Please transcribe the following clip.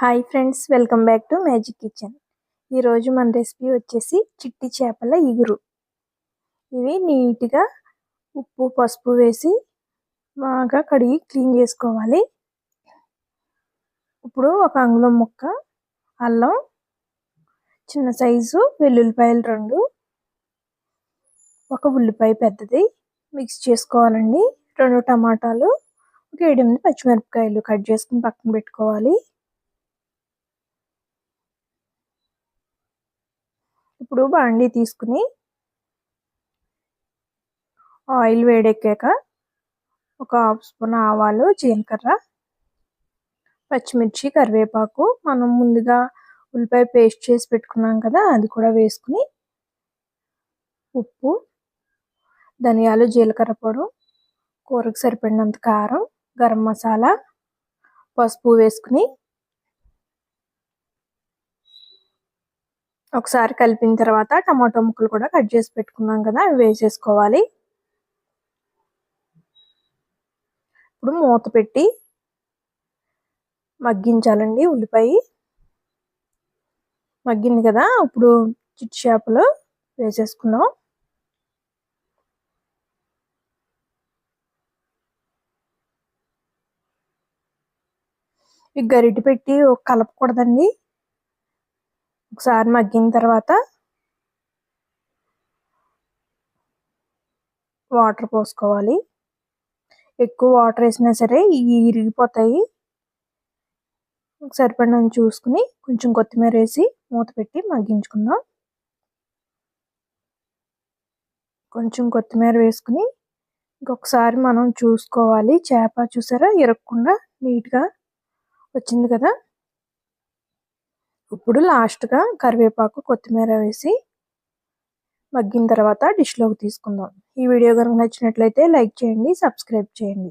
Hi friends welcome back to magic kitchen. ఈరోజు మన recipe వచ్చేసి చిట్టి చేపల ఇగురు. ఇవి నీట్గా ఉప్పు పసుపు వేసి బాగా కడిగి క్లీన్ చేసుకోవాలి. ఇప్పుడు ఒక అంగుళం ముక్క అల్లం చిన్న సైజు వెల్లుల్లిపాయలు రెండు ఒక ఉల్లిపాయ పెద్దది మిక్స్ చేసుకోవాలండి. రెండు టమాటాలు ఒక ఏడెనిమిది పచ్చిమిరపకాయలు కట్ చేసుకుని పక్కన పెట్టుకోవాలి. ఇప్పుడు బాండీ తీసుకుని ఆయిల్ వేడెక్కాక ఒక హాఫ్ స్పూన్ ఆవాలు జీలకర్ర పచ్చిమిర్చి కరివేపాకు. మనం ముందుగా ఉల్లిపాయ పేస్ట్ చేసి పెట్టుకున్నాం కదా అది కూడా వేసుకుని ఉప్పు ధనియాలు జీలకర్ర పొడి కూరకు సరిపడినంత కారం గరం మసాలా పసుపు వేసుకుని ఒకసారి కలిపిన తర్వాత టమాటో ముక్కలు కూడా కట్ చేసి పెట్టుకున్నాం కదా అవి వేసేసుకోవాలి. ఇప్పుడు మూత పెట్టి మగ్గించాలండి ఉల్లిపాయ. మగ్గింది కదా ఇప్పుడు చిట్ చేపలు వేసేసుకుందాం. ఈ గరిటె పెట్టి కలపకూడదండి. ఒకసారి మగ్గిన తర్వాత వాటర్ పోసుకోవాలి. ఎక్కువ వాటర్ వేసినా సరే ఇవి ఇరిగిపోతాయి. సరిపడినంత చూసుకుని కొంచెం కొత్తిమీర వేసి మూత పెట్టి మగ్గించుకుందాం. కొంచెం కొత్తిమీర వేసుకుని ఇంకొకసారి మనం చూసుకోవాలి. చేప చూసారా? ఇరగకుండా నీట్గా వచ్చింది కదా? ఇప్పుడు లాస్ట్గా కరివేపాకు కొత్తిమీర వేసి మగ్గిన తర్వాత డిష్లోకి తీసుకుందాం. ఈ వీడియో కనుక నచ్చినట్లయితే లైక్ చేయండి సబ్స్క్రైబ్ చేయండి.